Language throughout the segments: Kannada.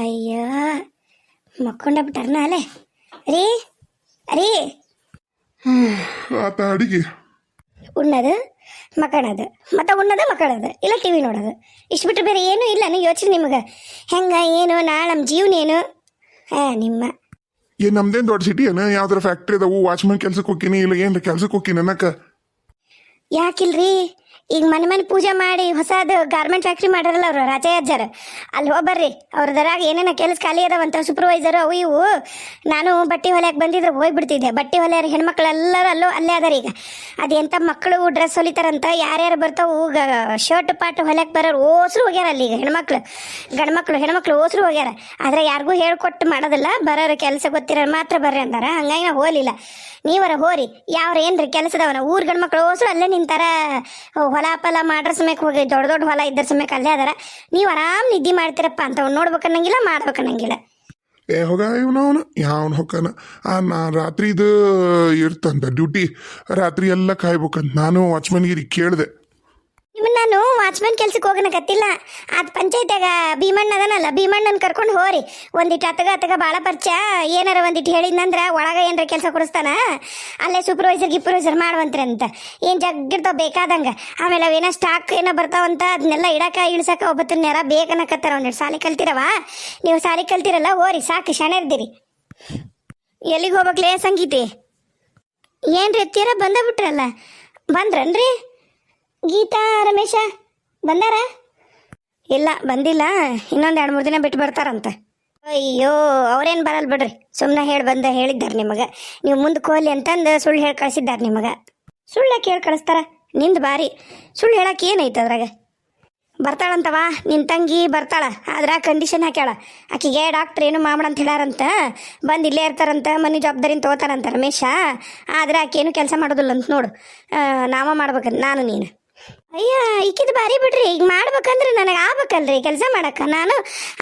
ಅಯ್ಯೋ ಮಕ್ಕೊಂಡ ಬಿಟ್ಟಾರನ ಅಲ್ಲೇ? ರೀ ರೀ. ಆತ ಅಡಿಗೆ. ಉಣ್ಣದು ಮಕ್ಕಳದು ಮತ್ತೆ ಉಣ್ಣದು ಮಕ್ಕಳದು ಇಲ್ಲ ಟಿ ವಿ ನೋಡೋದು. ಇಷ್ಟು ಬಿಟ್ಟರೆ ಬೇರೆ ಏನೂ ಇಲ್ಲ. ನೀವು ಯೋಚನೆ ನಿಮಗೆ. ಹೆಂಗೆ ಏನು ನಾಳೆ ನಮ್ಮ ಜೀವನ ಏನು? ಹಾಂ ನಿಮ್ಮ. ಏನ್ ನಮ್ದೇನ್ ದೊಡ್ಡ ಸಿಟಿ ಏನ? ಯಾವ್ದಾರ ಫ್ಯಾಕ್ಟ್ರಿ ಅದಾವು ವಾಚ್ಮನ್ ಕೆಲ್ಸಕ್ಕೆ ಹೋಗ್ತೀನಿ ಇಲ್ಲ ಏನ್ರ ಕೆಲ್ಸಕ್ಕೆ ಹೋಗ್ತೀನಿ ಅನ್ನಕ? ಯಾಕಿಲ್ರಿ? ಈಗ ಮನೆ ಮನೆ ಪೂಜೆ ಮಾಡಿ ಹೊಸದು ಗಾರ್ಮೆಂಟ್ ಫ್ಯಾಕ್ಟ್ರಿ ಮಾಡ್ಯಾರಲ್ಲ ಅವರು ರಾಜ ಅಜ್ಜಾರ. ಅಲ್ಲಿ ಹೋಗ್ಬರ್ರಿ ಅವ್ರದ್ರಾಗ ಏನೇನ ಕೆಲಸ ಖಾಲಿ ಅದಾವಂತ ಸೂಪರ್ವೈಸರ್ ಅವು ಇವು. ನಾನು ಬಟ್ಟೆ ಹೊಲಿಯಕ್ಕೆ ಬಂದಿದ್ರೆ, ಹೋಗ್ಬಿಡ್ತಿದ್ದೆ. ಬಟ್ಟೆ ಹೊಲಿಯೋರು ಹೆಣ್ಮಕ್ಳು ಎಲ್ಲರೂ ಅಲ್ಲೂ, ಅಲ್ಲೇ ಅದಾರ ಈಗ. ಅದೆಂಥ ಮಕ್ಕಳು ಡ್ರೆಸ್ ಹೊಲಿತಾರಂತ ಯಾರ್ಯಾರು ಬರ್ತಾವು ಶರ್ಟ್ ಪಾಟ್ ಹೊಲಿಯಕ್ಕೆ ಬರೋರು ಓಸ್ರು ಹೋಗ್ಯಾರ ಅಲ್ಲಿ ಈಗ ಹೆಣ್ಮಕ್ಳು. ಗಂಡ್ಮಕ್ಳು ಹೆಣ್ಮಕ್ಳು ಓಸ್ರು ಹೋಗ್ಯಾರ. ಆದರೆ ಯಾರಿಗೂ ಹೇಳ್ಕೊಟ್ಟು ಮಾಡೋದಿಲ್ಲ, ಬರೋರು ಕೆಲಸ ಗೊತ್ತಿರೋರು ಮಾತ್ರ ಬರ್ರಿ ಅಂದಾರ. ಹಂಗಾಗಿ ನಾವು ಹೋಲಿಲ್ಲ ನೀವರ ಹೋರಿ. ಯಾವ್ರ ಏನ್ರಿ ಕೆಲಸದವನ? ಊರ್ ಗಂಡ್ಮಕ್ಳು ಓಸ್ರು ಅಲ್ಲೇ ನಿಂತಾರ ಹೊಲ ಪಲ ಮಾಡ್ರ ಸಮಯಕ್ಕೆ ಹೋಗಿ, ದೊಡ್ಡ ದೊಡ್ಡ ಹೊಲ ಇದ್ರ ಸಮಯಕ್ಕೆ ಅಲ್ಲೇ ಅದಾರ. ನೀವು ಆರಾಮ್ ನಿದ್ದೆ ಮಾಡ್ತೀರಪ್ಪ ಅಂತ ಅವ್ನು ನೋಡ್ಬೇಕನ್ನಂಗಿಲ್ಲ, ಮಾಡ್ಬೇಕನ್ನಂಗಿಲ್ಲ. ಏ, ಹೋಗ ಇವನು ಅವನು, ಯಾವನು ಹೊಕ್ಕನ. ಆ, ನಾ ರಾತ್ರಿದು ಇರ್ತಂತ ಡ್ಯೂಟಿ, ರಾತ್ರಿ ಎಲ್ಲ ಕಾಯ್ಬೇಕಂತ. ನಾನು ವಾಚ್ಮನ್ಗಿರಿ ಕೇಳಿದೆ. ನಿಮ್ಮ ನಾನು ವಾಚ್ಮನ್ ಕೆಲ್ಸಕ್ಕೆ ಹೋಗನಕತ್ತಿಲ್ಲ ಅದು ಪಂಚಾಯತ್ಯಾಗ ಭೀಮಣ್ಣ ಅದನಲ್ಲ, ಭೀಮಣ್ಣನ ಕರ್ಕೊಂಡು ಹೋರಿ. ಒಂದಿಟ್ಟು ಅತಗ ಅತಗ ಭಾಳ ಪರಿಚಯ. ಏನಾರ ಒಂದಿಟ್ಟು ಹೇಳಿದ್ನಂದ್ರ ಒಳಗೆ ಏನಾರ ಕೆಲಸ ಕೊಡಿಸ್ತಾನ? ಅಲ್ಲೇ ಸೂಪರ್ವೈಸರ್ ಗಿಪರ್ವೈಸರ್ ಮಾಡುವಂತ್ರಿ ಅಂತ. ಏನು ಜಗ್ಗಿರ್ತವೆ ಬೇಕಾದಂಗೆ. ಆಮೇಲೆ ಅವೇನೋ ಸ್ಟಾಕ್ ಏನೋ ಬರ್ತಾವಂತ ಅದನ್ನೆಲ್ಲ ಇಡಕ, ಇಳ್ಸಕ ಒಬ್ಬತ್ತನ್ನ ನೆರ ಬೇಕನ್ನಕತ್ತಾರ ಒಂದೆರಡು ಸಾಲಿ ಕಲ್ತಿರವ? ನೀವು ಸಾಲಿ ಕಲ್ತಿರಲ್ಲ, ಹೋರಿ, ಸಾಕು ಶಣರ್ದಿರಿ ಎಲ್ಲಿಗೆ ಹೋಗ್ಬೇಕ್ಲೇ ಸಂಗೀತಿ? ಏನ್ರಿ ಎತ್ತೀರ ಬಂದ ಬಿಟ್ರಲ್ಲ? ಬಂದ್ರನ್ರಿ? ಗೀತಾ, ರಮೇಶ, ಬಂದಾರ? ಇಲ್ಲ, ಬಂದಿಲ್ಲ. ಇನ್ನೊಂದು ಎರಡು ಮೂರು ದಿನ ಬಿಟ್ಟು ಬರ್ತಾರಂತೆ. ಅಯ್ಯೋ, ಅವ್ರೇನು ಬರಲ್ಲ ಬಿಡ್ರಿ. ಸುಮ್ಮನೆ ಹೇಳಿ ಬಂದ ಹೇಳಿದ್ದಾರೆ ನಿಮಗೆ. ನೀವು ಮುಂದೆ ಕೋಲಿ ಅಂತಂದು ಸುಳ್ಳು ಹೇಳಿ ಕಳಿಸಿದ್ದಾರೆ ನಿಮಗೆ. ಸುಳ್ಳು ಹೇಳಿ ಕಳಿಸ್ತಾರ? ನಿಂದು ಬಾರಿ. ಸುಳ್ಳು ಹೇಳಕ್ಕೆ ಏನೈತೆ ಅದ್ರಾಗ? ಬರ್ತಾಳಂತವಾ? ನಿನ್ನ ತಂಗಿ ಬರ್ತಾಳ. ಆದ್ರೆ ಕಂಡೀಷನ್ ಹಾಕ್ಯಾಳ. ಆಕಿಗೆ ಡಾಕ್ಟ್ರ್ ಏನು ಅಂತ ಹೇಳಾರಂತ ಬಂದು ಇಲ್ಲೇ ಇರ್ತಾರಂತ, ಮನೆ ಜವಾಬ್ದಾರಿನ ತಗೋತಾರಂತ ರಮೇಶ. ಆದ್ರೆ ಏನು ಕೆಲಸ ಮಾಡೋದಿಲ್ಲ ಅಂತ ನೋಡು. ನಾವ ಮಾಡ್ಬೇಕಂತ ನಾನು, ನೀನು. ಅಯ್ಯ, ಈಕಿದ್ ಬಾರಿ ಬಿಡ್ರಿ. ಈಗ ಮಾಡ್ಬೇಕಂದ್ರೆ ನನಗೆ ಆಗ್ಬೇಕಲ್ರಿ ಕೆಲಸ ಮಾಡಕ್ಕ. ನಾನು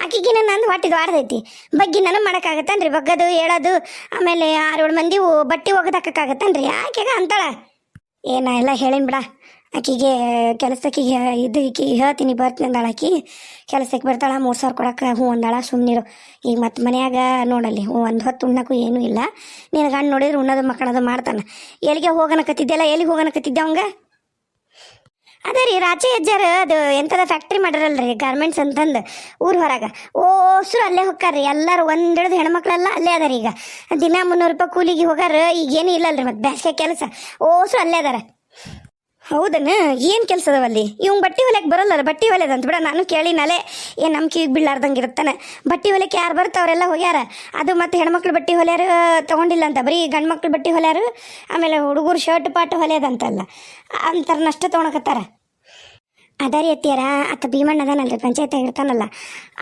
ಆಕಿಗಿನ ನಂದು ಹೊಟ್ಟಿದ್ ವಾಡ್ದೈತಿ ಬಗ್ಗೆ ನನಗೆ ಮಾಡೋಕ್ಕಾಗತ್ತನ್ರಿ. ಬಗ್ಗದು ಹೇಳೋದು ಆಮೇಲೆ ಆರು ಏಳು ಮಂದಿ ಬಟ್ಟಿ ಒಗದಾಕಕ್ಕಾಗತ್ತನ್ರಿ. ಆಕೆಗ ಅಂತಾಳ? ಏನ ಎಲ್ಲ ಹೇಳಿನ ಬಿಡ. ಆಕಿಗೆ ಕೆಲಸಕ್ಕೆ ಇದು ಈಕಿ ಹೇಳ್ತೀನಿ, ಬರ್ತೀನಿ ಅಂದಾಳ ಆಕಿ. ಕೆಲಸಕ್ಕೆ ಬರ್ತಾಳ, ಮೂರು ಸಾವಿರ ಕೊಡಕ್ಕೆ ಹ್ಞೂ ಅಂದಾಳ. ಸುಮ್ಮನಿರು ಈಗ ಮತ್ತೆ ಮನ್ಯಾಗ ನೋಡಲ್ಲಿ ಹ್ಞೂ ಒಂದು ಹೊತ್ತು ಉಣ್ಣಕ್ಕೂ ಏನೂ ಇಲ್ಲ. ನಿನ್ ಗಂಡು ನೋಡಿದ್ರೆ ಉಣ್ಣೋದು, ಮಕ್ಕಳದು ಮಾಡ್ತಾನೆ. ಎಲ್ಲಿಗೆ ಹೋಗನಕತ್ತಿದ್ದೆಲ್ಲ ಎಲ್ಲಿಗೆ ಹೋಗನಕತ್ತಿದ್ದೆ ಅವಂಗ? ಅದೇ ರೀ ರಾಚೆ ಅಜ್ಜಾರ ಅದು ಎಂಥದ ಫ್ಯಾಕ್ಟ್ರಿ ಮಾಡ್ಯಾರಲ್ರಿ ಗಾರ್ಮೆಂಟ್ಸ್ ಅಂತಂದು ಊರು ಹೊರಗೆ. ಓಸ್ರು ಅಲ್ಲೇ ಹೊಕ್ಕಾರ್ರಿ, ಎಲ್ಲರೂ ಒಂದಿಡ್ದು ಹೆಣ್ಮಕ್ಳೆಲ್ಲ ಅಲ್ಲೇ ಅದಾರ ಈಗ. ದಿನ ಮುನ್ನೂರು ರೂಪಾಯಿ ಕೂಲಿಗೆ ಹೋಗಾರ ಈಗ ಏನೂ ಇಲ್ಲಲ್ರಿ ಮತ್ತೆ ಬ್ಯಾಸ್ಗೆ ಕೆಲಸ. ಓಸ್ರು ಅಲ್ಲೇ ಅದಾರ. ಹೌದನ ಏನು ಕೆಲಸ ಅದಾವಲ್ಲಿ ಇವಂಗ್ ಬಟ್ಟೆ ಹೊಲಿಯಕ್ಕೆ ಬರಲ್ಲ ಬಟ್ಟೆ ಹೊಲೆದಂತ ಬಿಡ, ನಾನು ಕೇಳಿನಲೆ, ಏನು ನಮ್ಮ ಕಿವಿಗೆ ಬೀಳಾರ್ದಂಗೆ ಇರ್ತಾನೆ ಬಟ್ಟೆ ಹೊಲಿಯಕ್ಕೆ ಯಾರು ಬರ್ತಾವ್ರೆಲ್ಲ ಹೋಗ್ಯಾರ? ಅದು ಮತ್ತೆ ಹೆಣ್ಮಕ್ಳು ಬಟ್ಟೆ ಹೊಲಿಯಾರು ತೊಗೊಂಡಿಲ್ಲ ಅಂತ, ಬರೀ ಗಂಡು ಮಕ್ಳು ಬಟ್ಟೆ ಹೊಲಿಯಾರು, ಆಮೇಲೆ ಹುಡುಗರು ಶರ್ಟ್ ಪಾಟ್ ಹೊಲಿಯೋದಂತಲ್ಲ ಅಂತಾರನಷ್ಟ ತೊಗೊಳಕತ್ತಾರ ಅದಾರಿ ಅತ್ತಿಯರ ಅತ್ತ ಭೀಮಣ್ಣ ಅದಾನಲ್ರಿ ಪಂಚಾಯತ್ ಇರ್ತಾನಲ್ಲ.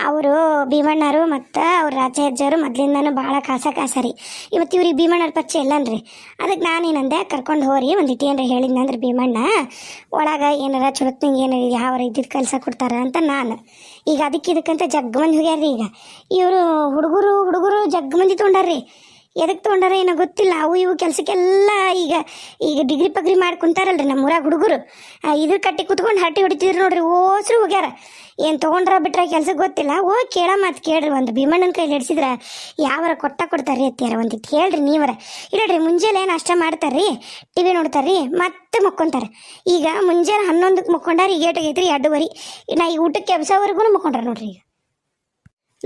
ಅವರು ಭೀಮಣ್ಣರು ಮತ್ತು ಅವ್ರ ರಾಜ ಅಜ್ಜರು ಮೊದ್ಲಿಂದನೂ ಭಾಳ ಕಾಸ ಕಾಸರಿ. ಇವತ್ತು ಇವ್ರಿಗೆ ಭೀಮಣ್ಣರ ಪರಿಚಯ ಇಲ್ಲನ್ರಿ. ಅದಕ್ಕೆ ನಾನೇನಂದೆ ಕರ್ಕೊಂಡು ಹೋರಿ ಒಂದಿಟ್ಟು ಏನಾರ ಹೇಳಿದ್ನಂದ್ರೆ ಭೀಮಣ್ಣ, ಒಳಗೆ ಏನಾರ ಚುರುತ್ನಿಗೆ ಏನಾರ ಯಾವ ಇದ್ದಿದ್ದು ಕೆಲಸ ಕೊಡ್ತಾರ ಅಂತ ನಾನು. ಈಗ ಅದಕ್ಕೆ ಇದಕ್ಕಂತ ಜಗ್ ಮಂದಿ ಹೋಗ್ಯಾರ್ರಿ ಈಗ. ಇವರು ಹುಡುಗರು ಹುಡುಗರು ಜಗ್ಗ ಮಂದಿ ತೊಗೊಂಡಾರ್ರಿ. ಎದಕ್ಕೆ ತೊಗೊಂಡಾರ ಏನೋ ಗೊತ್ತಿಲ್ಲ. ಅವು ಇವು ಕೆಲಸಕ್ಕೆಲ್ಲ ಈಗ ಈಗ ಡಿಗ್ರಿ ಪಗ್ರಿ ಮಾಡಿ ಕುಂತಾರಲ್ರಿ ನಮ್ಮ ಊರಾಗ ಹುಡುಗರು ಇದ್ರ ಕಟ್ಟಿ ಕುತ್ಕೊಂಡು ಹರಟಿ ಹೊಡಿತಿದ್ರು ನೋಡ್ರಿ, ಓಸ್ರು ಹೋಗ್ಯಾರ. ಏನು ತೊಗೊಂಡ್ರ ಬಿಟ್ರೆ ಕೆಲಸ ಗೊತ್ತಿಲ್ಲ. ಓ, ಕೇಳ ಮಾತು ಕೇಳ್ರಿ, ಒಂದು ಭೀಮಣ್ಣನ ಕೈಲಿ ಹಿಡ್ಸಿದ್ರ ಯಾವರ ಕೊಟ್ಟ ಕೊಡ್ತಾರ್ರಿ ಅತ್ತಿಯಾರ ಒಂದಿಟ್ಟು ಹೇಳ್ರಿ ನೀವರ. ಇಲ್ಲಡ್ರಿ ಮುಂಜಾನೆ ಏನು ಅಷ್ಟ ಮಾಡ್ತಾರ್ರಿ ಟಿ ವಿ ನೋಡ್ತಾರ್ರಿ, ಮತ್ತೆ ಮಕ್ಕೊಂತಾರೆ. ಈಗ ಮುಂಜಾನೆ ಹನ್ನೊಂದಕ್ಕೆ ಮಕ್ಕೊಂಡಾರ, ಈಗ ಏಟಾಗೈತ್ರಿ ಎರಡೂವರೆ. ನಾ ಈ ಊಟಕ್ಕೆ ಎಬ್ಸೋವರೆಗೂ ಮಕ್ಕೊಂಡ್ರ ನೋಡ್ರಿ ಈಗ.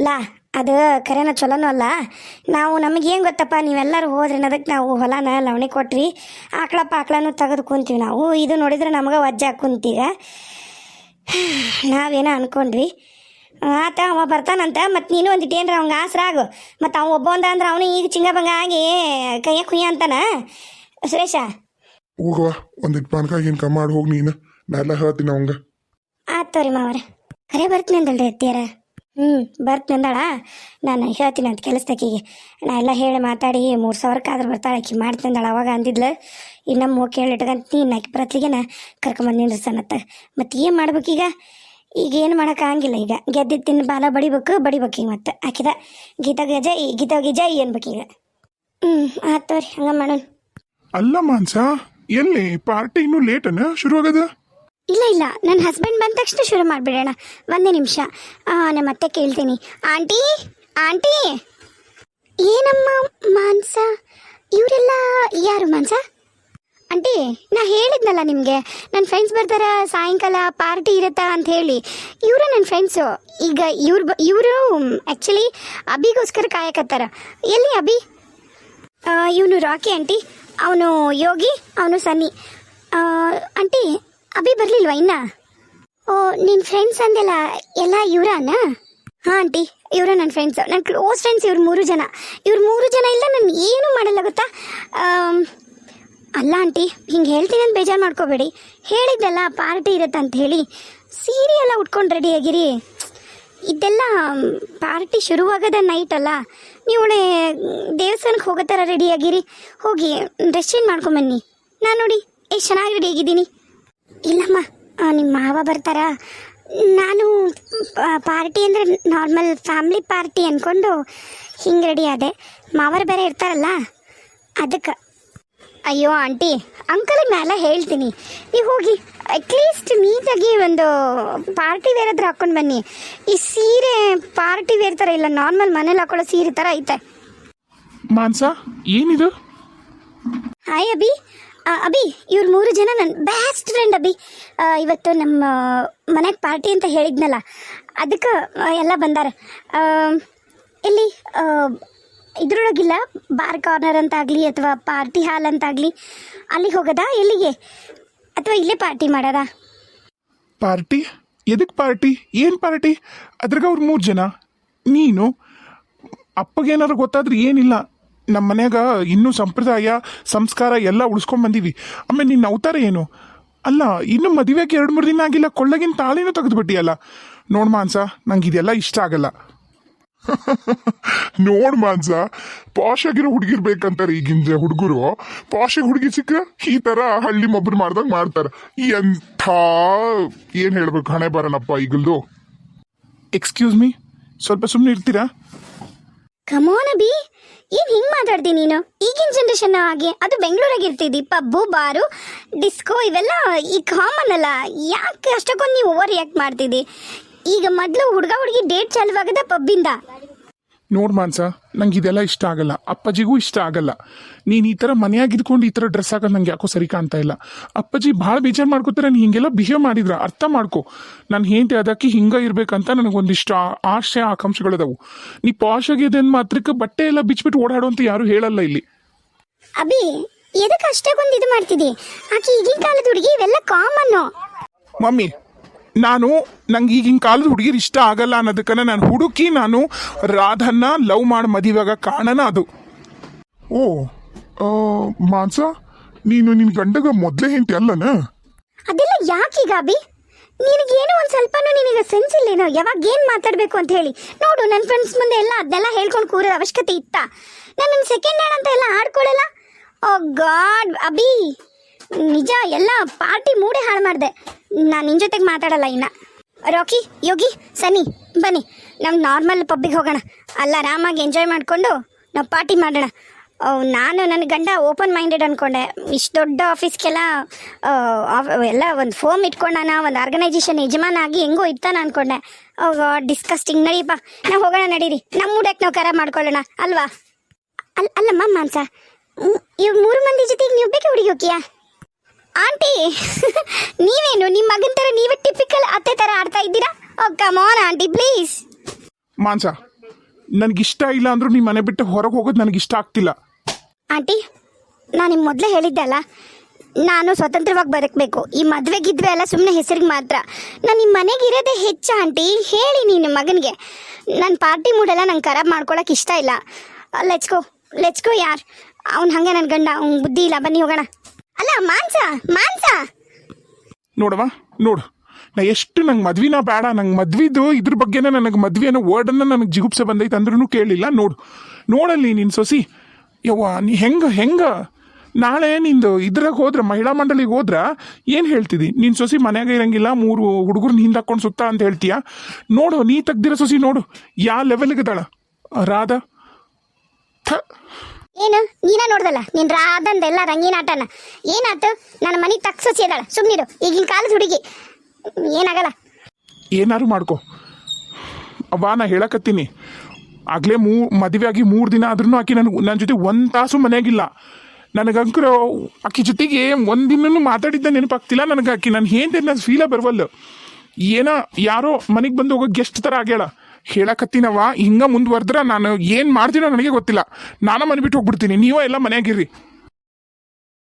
ಲಾ. ಅದು ಖರೇನ ಚಲೋನೂ ಅಲ್ಲ. ನಾವು ನಮಗೇನು ಗೊತ್ತಪ್ಪ ನೀವೆಲ್ಲರೂ ಹೋದ್ರಿ ಅದಕ್ಕೆ ನಾವು ಹೊಲನ ಲವಣಿ ಕೊಟ್ರಿ ಆಕಳ ಪಾಕ್ಳನು ತೆಗೆದು ಕುಂತೀವಿ ನಾವು. ಇದು ನೋಡಿದ್ರೆ ನಮಗೆ ವಜ್ಜೆ ಕುಂತೀಗ ನಾವೇನೋ ಅನ್ಕೊಂಡ್ವಿ. ಆತ ಅವ ಬರ್ತಾನಂತ ಮತ್ತು ನೀನು ಒಂದಿಟ್ಟು ಏನ್ರ ಅವಂಗ ಆಸರಾಗು ಮತ್ತು ಅವ ಒಬ್ಬ ಒಂದ ಅಂದ್ರೆ ಅವನು ಈಗ ಚಿಂಗಬಂಗ ಆಗಿ ಕೈಯ ಕುಯ್ಯ ಅಂತಾನ. ಸುರೇಶ. ಹೋಗವ ಒಂದಿಟ್ಟು ಪಾನಕ ಗಿನ್ಕ ಮಾಡಿ ಹೋಗಿ ನೀನು. ನಾ ಎಲ್ಲ ಹೇಳ್ತೀನಿ ಅವಂಗ. ಆತೋರಿ ಮಾವರ. ಕರೆ ಬರ್ತೀನಿ ಅಂದಲ್ರಿ ಅತ್ತಿಯಾರ. ಹ್ಞೂ ಬರ್ತೀನಿ ಅಂದಾಳ ನಾನು ಹೇಳ್ತೀನಿ ಅಂತ ಕೆಲಸದಾಕಿಗೆ ನಾ ಎಲ್ಲ ಹೇಳಿ ಮಾತಾಡಿ, ಮೂರು ಸಾವಿರಕ್ಕಾದ್ರೆ ಬರ್ತಾಳೆ ಆಕಿ ಮಾಡ್ತೀನಿ ಅವಾಗ ಅಂದಿದ್ಲು. ನಮ್ಮ ಹೋಗಿ ಕೇಳಿ ನೀನು ಇನ್ನು ಆಕಿ ನಾ ಕರ್ಕೊಂಬಂದು ನಿಂದ್ರಸನತ್ತ ಮತ್ತು ಏನು ಮಾಡ್ಬೇಕೀಗ ಈಗ? ಏನು ಮಾಡೋಕ್ಕಾಗಿಲ್ಲ ಈಗ. ಗೆದ್ದಿದ್ದು ತಿನ್ನ ಬಾಲ ಬಡಿಬೇಕು ಬಡಿಬೇಕು ಈಗ ಮತ್ತೆ ಆಕಿದ. ಈ ಗೀತ ಗಜ ಜೈ ಅನ್ಬೇಕೀಗ ಹ್ಞೂ ಆಯ್ತು ತೋರಿ ಹಂಗೆ ಮಾಡೋಣ ಅಲ್ಲ ಮಾನ್ಸ ಎಲ್ಲಿ ಪಾರ್ಟಿ ಇನ್ನೂ ಲೇಟನ ಶುರು ಆಗದ ಇಲ್ಲ ಇಲ್ಲ. ನನ್ನ ಹಸ್ಬೆಂಡ್ ಬಂದ ತಕ್ಷಣ ಶುರು ಮಾಡಿಬಿಡೋಣ ಒಂದೇ ನಿಮಿಷ. ನಮ್ಮ ಅತ್ತೆ ಕೇಳ್ತೀನಿ. Aunty aunty! ಏನಮ್ಮ ಮಾನ್ಸ ಇವರೆಲ್ಲ ಯಾರು ಮಾನ್ಸ ಆಂಟಿ, ನಾ ಹೇಳಿದ್ನಲ್ಲ ನಿಮಗೆ ನನ್ನ ಫ್ರೆಂಡ್ಸ್ ಬರ್ತಾರ ಸಾಯಂಕಾಲ ಪಾರ್ಟಿ ಇರುತ್ತಾ ಅಂತ ಹೇಳಿ. ಇವರು ನನ್ನ ಫ್ರೆಂಡ್ಸು ಈಗ ಇವ್ರು ಬ, ಇವರು ಆ್ಯಕ್ಚುಲಿ ಅಬಿಗೋಸ್ಕರ ಕಾಯಕತ್ತಾರ. ಎಲ್ಲಿ ಅಭಿ ಇವನು ರಾಕಿ ಆಂಟಿ, ಅವನು ಯೋಗಿ, ಅವನು ಸನ್ನಿ. ಆಂಟಿ ಅಭಿ ಬರ್ಲಿಲ್ವಾ ಇನ್ನ? ಓ ನಿನ್ನ ಫ್ರೆಂಡ್ಸ್ ಅಂದೆಲ್ಲ ಎಲ್ಲ ಇವರಾನ? ಹಾಂ ಆಂಟಿ, ಇವರು ನನ್ನ ಫ್ರೆಂಡ್ಸ್ ನನ್ನ ಕ್ಲೋಸ್ ಫ್ರೆಂಡ್ಸ್ ಇವ್ರು ಮೂರು ಜನ. ಇವ್ರು ಮೂರು ಜನ ಇಲ್ಲ, ನಾನು ಏನೂ ಮಾಡಲ್ಲ ಗೊತ್ತಾ? ಅಲ್ಲ ಆಂಟಿ, ಹಿಂಗೆ ಹೇಳ್ತೀನಿ ಅಂತ ಬೇಜಾರು ಮಾಡ್ಕೋಬೇಡಿ. ಹೇಳಿದ್ದಲ್ಲ ಪಾರ್ಟಿ ಇರುತ್ತೆ ಅಂತ ಹೇಳಿ. ಸೀರೆ ಎಲ್ಲ ಉಟ್ಕೊಂಡು ಆಗಿರಿ. ಇದೆಲ್ಲ ಪಾರ್ಟಿ ಶುರುವಾಗದ ನೈಟ್ ಅಲ್ಲ. ನೀವು ದೇವಸ್ಥಾನಕ್ಕೆ ಹೋಗೋ ಥರ ರೆಡಿ ಆಗಿರಿ. ಹೋಗಿ ಡ್ರೆಸ್ ಚೇಂಜ್ ಮಾಡ್ಕೊಂಬನ್ನಿ ನಾನು ನೋಡಿ, ಎಷ್ಟು ಚೆನ್ನಾಗಿ ರೆಡಿ ಆಗಿದ್ದೀನಿ. ಇಲ್ಲಮ್ಮ ನಿಮ್ಮ ಮಾವ ಬರ್ತಾರ. ನಾನು ಪಾರ್ಟಿ ಅಂದರೆ ನಾರ್ಮಲ್ ಫ್ಯಾಮ್ಲಿ ಪಾರ್ಟಿ ಅಂದ್ಕೊಂಡು ಹಿಂಗೆ ರೆಡಿ ಆದೆ. ಮಾವರು ಬೇರೆ ಇರ್ತಾರಲ್ಲ ಅದಕ್ಕೆ. ಅಯ್ಯೋ ಆಂಟಿ ಅಂಕಲ್ ಮೇಲೆ ಹೇಳ್ತೀನಿ. ನೀವು ಹೋಗಿ ಅಟ್ಲೀಸ್ಟ್ ನೀಟಾಗಿ ಒಂದು ಪಾರ್ಟಿ ವೇರ್ ಹತ್ರ ಹಾಕ್ಕೊಂಡು ಬನ್ನಿ. ಈ ಸೀರೆ ಪಾರ್ಟಿ ವೇರ್ ಥರ ಇಲ್ಲ ನಾರ್ಮಲ್ ಮನೇಲಿ ಹಾಕೊಳ್ಳೋ ಸೀರೆ ಥರ ಐತೆ. ಮಾನ್ಸ ಏನಿದು? ಹಾಯ್ ಅಭಿ. ಅಭಿ, ಇವ್ರು ಮೂರು ಜನ ನನ್ನ ಬೆಸ್ಟ್ ಫ್ರೆಂಡ್ ಅಭಿ. ಇವತ್ತು ನಮ್ಮ ಮನೆಗೆ ಪಾರ್ಟಿ ಅಂತ ಹೇಳಿದ್ನಲ್ಲ, ಅದಕ್ಕೆ ಎಲ್ಲ ಬಂದಾರ. ಇಲ್ಲಿ ಇದ್ರೊಳಗಿಲ್ಲ ಬಾರ್ ಕಾರ್ನರ್ ಅಂತಾಗಲಿ ಅಥವಾ ಪಾರ್ಟಿ ಹಾಲ್ ಅಂತಾಗಲಿ, ಅಲ್ಲಿಗೆ ಹೋಗೋದಾ, ಎಲ್ಲಿಗೆ? ಅಥವಾ ಇಲ್ಲೇ ಪಾರ್ಟಿ ಮಾಡೋದಾ? ಪಾರ್ಟಿ ಎದಕ್ಕೆ ಪಾರ್ಟಿ ಏನು ಪಾರ್ಟಿ ಅದ್ರಾಗ ಅವ್ರು ಮೂರು ಜನ. ನೀನು? ಅಪ್ಪಗೇನಾದ್ರು ಗೊತ್ತಾದ್ರೆ ಏನಿಲ್ಲ. ನಮ್ಮ ಮನೆಯಾಗ ಇನ್ನೂ ಸಂಪ್ರದಾಯ, ಸಂಸ್ಕಾರ ಎಲ್ಲ ಉಳಿಸ್ಕೊಂಡ್ ಬಂದೀವಿ. ಆಮೇಲೆ ನಿನ್ನ ಅವತಾರ ಏನು? ಅಲ್ಲ, ಇನ್ನು ಮದುವೆಗೆ ಎರಡು, ಮೂರು ದಿನ ಆಗಿಲ್ಲ, ಕೊಳ್ಳಗಿನ ತಾಳಿನೂ ತೆಗೆದುಬಿಟ್ಟಿಯಲ್ಲ. ನೋಡ್ ಮಾನ್ಸ, ನಂಗೆ ಇದೆಲ್ಲ ಇಷ್ಟ ಆಗಲ್ಲ. ನೋಡ್ ಮಾನ್ಸ ಪಾಶ್ ಆಗಿರೋ ಹುಡುಗಿರ್ ಬೇಕಂತಾರೆ ಈಗಿನ ಹುಡುಗರು. ಪಾಶ್ ಹುಡುಗಿ ಸಿಕ್ಕ ಈ ತರ ಹಳ್ಳಿ ಮೊಬ್ರು ಮಾಡ್ದಂಗ್ ಮಾಡ್ತಾರ. ಎಂಥ ಏನ್ ಹೇಳ್ಬೇಕು, ಹಣೆ ಬರೋಣಪ್ಪ ಈಗಲ್ದು. ಎಕ್ಸ್ಕ್ಯೂಸ್ ಮೀ ಸ್ವಲ್ಪ ಸುಮ್ಮನೆ ಇರ್ತೀರಾ? ಕಮೋನ್ ಬಿ ಏನ್ ಹಿಂಗ್ ಮಾತಾಡ್ತಿ ನೀನು? ಈಗಿನ ಜನರೇಷನ್ ಹಾಗೆ. ಅದು ಬೆಂಗಳೂರಾಗ ಇರ್ತಿದ್ದಿ. ಪಬ್ಬು, ಬಾರು ಡಿಸ್ಕೋ ಇವೆಲ್ಲ ಈ ಕಾಮನ್ ಅಲ್ಲ. ಯಾಕೆ ಅಷ್ಟಕ್ಕೊಂದು ನೀವು ಓವರ್ ರಿಯಾಕ್ಟ್ ಮಾಡ್ತಿದ್ದಿ? ಈಗ ಮೊದಲು ಹುಡುಗ ಹುಡುಗಿ ಡೇಟ್ ಚಾಲುವಾಗದ ಪಬ್ಬಿಂದ. ನೋಡ್ ಮಾನ್ಸ ನಂಗೆ ಇದೆಲ್ಲ ಇಷ್ಟ ಆಗಲ್ಲ. ಅಪ್ಪಾಜಿಗೂ ಇಷ್ಟ ಆಗಲ್ಲ. ನೀನು ಈ ಥರ ಮನೆಯಾಗ ಇದ್ಕೊಂಡು ಈ ಥರ ಡ್ರೆಸ್ ಹಾಕೋದು ನಂಗೆ ಯಾಕೋ ಸರಿ ಕಾಣ್ತಾ ಇಲ್ಲ. ಅಪ್ಪಾಜಿ ಭಾಳ ಬೇಜಾರು ಮಾಡ್ಕೋತಾರೆ ನೀನು ಹಿಂಗೆಲ್ಲ ಬಿಹೇವ್ ಮಾಡಿದ್ರ ಅರ್ಥ ಮಾಡ್ಕೊ. ನಾನು ಹೆಂಡತಿ ಅದಕ್ಕೆ ಹಿಂಗೆ ಇರಬೇಕಂತ ನನಗೊಂದಿಷ್ಟು ಆ- ಆಶೆ ಆಕಾಂಕ್ಷೆಗಳದಾವು ನೀ ಪಾಶ್ ಆಗಿದೆ ಅಂದ್ ಮಾತ್ರಕ್ಕೆ ಬಟ್ಟೆ ಎಲ್ಲ ಬಿಚ್ಚಿಬಿಟ್ಟು ಓಡಾಡು ಅಂತ ಯಾರು ಹೇಳಲ್ಲ ಇಲ್ಲಿ. ಅಭಿ ಎದಕ್ಕೆ ಅಷ್ಟಕ್ಕೊಂದು ಇದು ಮಾಡ್ತಿದ್ದಿ ಆಕೆ ಈಗಿನ ಕಾಲದ ಹುಡುಗಿ ಇವೆಲ್ಲ ಕಾಮನ್ನು ಮಮ್ಮಿ ನಾನು ನಂಗೆ ಈಗಿನ ಕಾಲದ ಹುಡುಗಿರು ಇಷ್ಟ ಆಗಲ್ಲ ಅನ್ನೋದಕ್ಕನ್ನ ನಾನು ಹುಡುಕಿ ನಾನು ರಾಧನ್ನ ಲವ್ ಮಾಡಿ ಮದುವೆಗ ಕಾಣನ ಅದು. ಓ ಮಾನ್ಸ, ನೀನು ನಿನ್ನ ಗಂಡಗ ಮೊದಲೇ ಹೆಂಡತಿ ಅಲ್ಲನ? ಅದೆಲ್ಲ ಯಾಕೆ ಅಭಿ? ನಿನಗೇನು ಒಂದು ಸ್ವಲ್ಪನೂ ನಿನಗೆ ಸೆನ್ಸ್ ಇಲ್ಲೇನೋ? ಯಾವಾಗ ಏನು ಮಾತಾಡಬೇಕು ಅಂತ ಹೇಳಿ. ನೋಡು ನನ್ನ ಫ್ರೆಂಡ್ಸ್ ಮುಂದೆ ಎಲ್ಲ ಅದನ್ನೆಲ್ಲ ಹೇಳ್ಕೊಂಡು ಕೂರೋ ಅವಶ್ಯಕತೆ ಇತ್ತಾ? ನಾನು ನನ್ನ ಸೆಕೆಂಡ್ ಹ್ಯಾಂಡ್ ಅಂತ ಎಲ್ಲ ಆಡ್ಕೊಳ್ಳಲ್ಲ ಓ ಗಾಡ್, ಅಭಿ! ನಿಜ, ಎಲ್ಲ ಪಾರ್ಟಿ ಮೂಡೇ ಹಾಳು ಮಾಡಿದೆ. ನಾನು ನಿನ್ನ ಜೊತೆಗೆ ಮಾತಾಡಲ್ಲ ಇನ್ನ. ರಾಕಿ, ಯೋಗಿ ಸನಿ ಬನ್ನಿ. ನಾವು ನಾರ್ಮಲ್ ಪಬ್ಬಿಗೆ ಹೋಗೋಣ. ಅಲ್ಲ, ಆರಾಮಾಗಿ ಎಂಜಾಯ್ ಮಾಡಿಕೊಂಡು ನಾವು ಪಾರ್ಟಿ ಮಾಡೋಣ. ನಾನು ನನ್ನ ಗಂಡ ಓಪನ್ ಮೈಂಡೆಡ್ ಅಂದ್ಕೊಂಡೆ ಇಷ್ಟು ದೊಡ್ಡ ಆಫೀಸ್ಗೆಲ್ಲ ಎಲ್ಲ ಒಂದು ಫೋಮ್ ಇಟ್ಕೊಂಡಾನ, ಒಂದು ಆರ್ಗನೈಸೇಷನ್ ಯಜಮಾನ ಆಗಿ ಹೆಂಗೋ ಇರ್ತಾನ ಅನ್ಕೊಂಡೆ. ಡಿಸ್ಕಸ್ಟಿಂಗ್ ನಡೀಪ ನಾವು ಹೋಗೋಣ, ನಡೀರಿ. ನಮ್ಮ ಊಟಕ್ಕೆ ನಾವು ಕರ ಮಾಡ್ಕೊಳ್ಳೋಣ, ಅಲ್ವಾ? ಅಲ್, ಅಲ್ಲಮ್ಮ ಮಾನ್ಸ ಇವ್ ಮೂರು ಮಂದಿ ಜೊತೆಗೆ ನೀವು ಬೇಕೆ ಹುಡುಗಿ ಹೋಗಿಯಾ ಆಂಟಿ ನೀವೇನು ನಿಮ್ಮ ಮಗನ ಥರ ನೀವೇ ಟಿಪಿಕಲ್ ಅತ್ತೆ ಥರ ಆಡ್ತಾ ಇದ್ದೀರಾ? ಓ ಕಮಾನ್ ಆಂಟಿ ಪ್ಲೀಸ್ ಮಾನ್ಸ ನನಗಿಷ್ಟ ಇಲ್ಲ ಅಂದ್ರೂ ನಿಮ್ಮ ಮನೆ ಬಿಟ್ಟು ಹೊರಗೆ ಹೋಗೋದು ನನಗೆ ಇಷ್ಟ ಆಗ್ತಿಲ್ಲ. ಆಂಟಿ ನಾನು ನಿಮ್ಮ ಮೊದಲೇ ಹೇಳಿದ್ದೆ ಅಲ್ಲ ನಾನು ಸ್ವತಂತ್ರವಾಗಿ ಬದುಕಬೇಕು. ಈ ಮದುವೆ ಗಿದ್ವೆ ಎಲ್ಲ ಸುಮ್ಮನೆ ಹೆಸರಿಗೆ ಮಾತ್ರ. ನಾನು ನಿಮ್ಮ ಮನೆಗೆ ಇರೋದೇ ಹೆಚ್ಚು ಆಂಟಿ ಹೇಳಿ ನೀನು ಮಗನಿಗೆ. ನನ್ನ ಪಾರ್ಟಿ ಮೂಡೆಲ್ಲ ನಂಗೆ ಖರಾಬ್ ಮಾಡ್ಕೊಳಕ್ಕೆ ಇಷ್ಟ ಇಲ್ಲ. ಲೆಚ್ಕೋ ಲೆಚ್ಕೋ ಯಾರ್? ಅವ್ನು ಹಾಗೆ ನನ್ನ ಗಂಡ ಅವ್ನು ಬುದ್ಧಿ ಇಲ್ಲ ಬನ್ನಿ ಹೋಗೋಣ. ಅಲ್ಲ ಮಾನ್ಸ ಮಾನ್ಸ ನೋಡವ ನೋಡು. ನಾ ಎಷ್ಟು ನಂಗೆ ಮದ್ವಿನ ಬೇಡ, ನಂಗೆ ಮದ್ವಿದು ಇದ್ರ ಬಗ್ಗೆನೇ ನನಗೆ ಮದ್ವೆ ಅನ್ನೋ ವರ್ಡನ್ನ ನನಗೆ ಜಿಗುಪ್ಸೆ ಬಂದೈತೆ ಅಂದ್ರೂ ಕೇಳಿಲ್ಲ. ನೋಡು. ನೋಡಲ್ಲಿ ನಿನ್ನ ಸೊಸಿ. ಯವ್ವ, ನೀ ಹೆಂಗೆ ಹೆಂಗೆ? ನಾಳೆ ನಿಂದು ಇದ್ರಾಗ ಹೋದ್ರೆ, ಮಹಿಳಾ ಮಂಡಳಿಗೆ ಹೋದ್ರೆ ಏನು ಹೇಳ್ತಿದಿ? ನಿನ್ನ ಸೊಸಿ ಮನೆಯಾಗ ಇರಂಗಿಲ್ಲ, ಮೂರು ಹುಡುಗರನ್ನ ಹಿಂದೆ ಹಾಕೊಂಡು ಸುತ್ತ ಅಂತ ಹೇಳ್ತೀಯ? ನೋಡು, ನೀ ತೆಗ್ದಿರೋ ಸೊಸಿ ನೋಡು. ಯಾ ಲೆವೆಲ್ಗೆ ಇದಾಳ ರಾಧಾ. ಥ. ಏನು? ನೀನ ನೋಡ್ದಲ್ಲ? ನಿನ್ ರಾದಂದೆಲ್ಲ ರಂಗಿನಾಟನ ಏನಾತು? ನನ್ನ ಮನೆಗೆ ತಕ್ಸೋಸಿ ಇದಾಳ ಸುಮ್ನಿರು ಈಗಿನ ಕಾಲದ ಹುಡುಗಿ. ಏನಾಗಲ್ಲ? ಏನಾರು ಮಾಡ್ಕೊ. ಅವ್ವ, ನಾ ಹೇಳಕತ್ತೀನಿ. ಆಗ್ಲೇ ಮೂ, ಮದುವೆ ಆಗಿ ಮೂರು ದಿನ ಆದ್ರೂ ಆಕಿ ನನಗೆ ನನ್ನ ಜೊತೆ ಒಂದು ತಾಸು ಮನೆಯಾಗಿಲ್ಲ. ನನಗಂಕರ ಆಕಿ ಜೊತೆಗೆ ಒಂದಿನೂ ಮಾತಾಡಿದ್ದ ನೆನಪಾಗ್ತಿಲ್ಲ ನನಗೆ ಆಕಿ. ನಾನು ಹೇಳ್ದೆ ನನ್ನ ಫೀಲ ಬರವಲ್ಲ. ಏನ, ಯಾರೋ ಮನೆಗೆ ಬಂದು ಹೋಗೋ ಗೆಸ್ಟ್ ಥರ ಆಗ್ಯಾಳ. ಹೇಳಕತ್ತೀನವ ಹಿಂಗ ಮುಂದುವರೆದ್ರೆ ನಾನು ಏನು ಮಾಡ್ತೀನೋ ನನಗೆ ಗೊತ್ತಿಲ್ಲ. ನಾನು ಮನೆ ಬಿಟ್ಟು ಹೋಗ್ಬಿಡ್ತೀನಿ. ನೀವೇ ಎಲ್ಲ ಮನೆಯಾಗಿರ್ರಿ